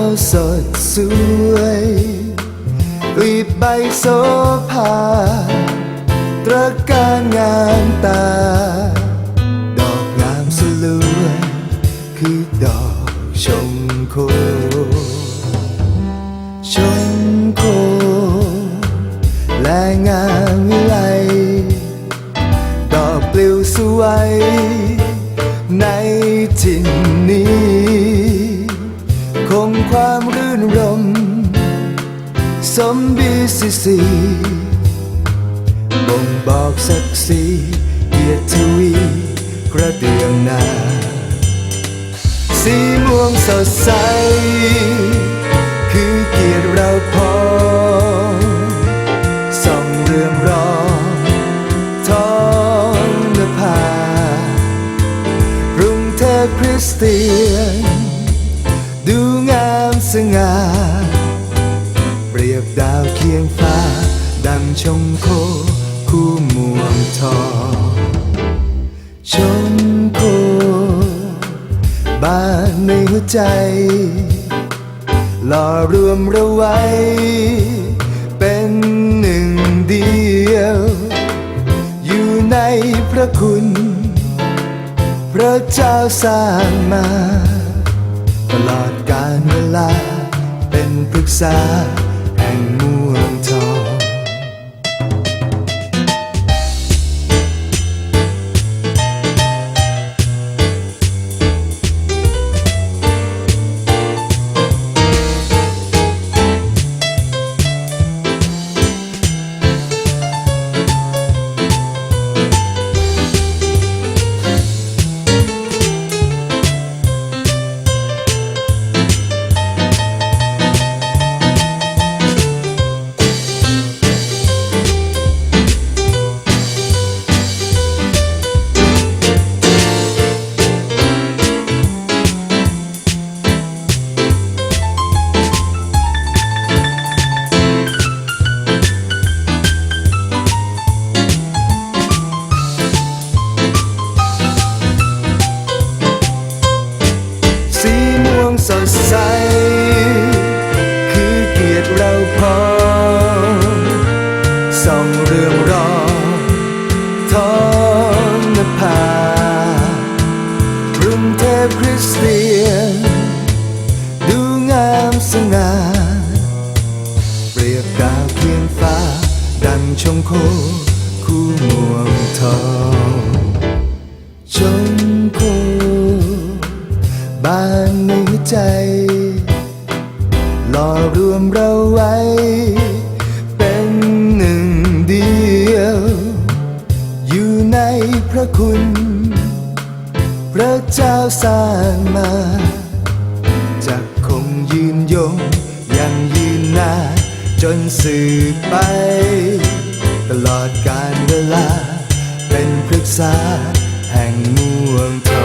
าสดสวยกลีบใบโซภาตระการงานตา ดอกงามสลวยคือดอกชมโค ชมโค และงามวิไลดอกปลิวสวยในที ความรื่นรมสมบีสีบ่งบอกศักดิ์ศรีเกียรติทวีกระเดืองนาสีม่วงสดใส คือเกียรติเราพอส่องเรืองรองท้องนภารุงเทพคริสเตียน ดาวเคียงฟ้า ดังชมโค คู่มืองทองชมโค บ้านในหัวใจหล่อรวมเราไว้ เป็นหนึ่งเดียว อยู่ในพระคุณ พระเจ้าสร้างมา ตลอดกาลเวลาเป็นปรึกษา แสดใส คือเกียรติเราพอส่องเรื่องรอท้องนภากรุงเทพคริสเตียน ดูงามสง่าเปรียบดาวเคียงฟ้า ดังชมโคคู่มืองทองชม ในหัวใจหล่อรวมเราไว้ เป็นหนึ่งเดียว อยู่ในพระคุณ พระเจ้าสร้างมาจะคงยืนยงยังยืนนานจนสืบไป ตลอดการเวลา เป็นพฤกษาแห่งมืองทอง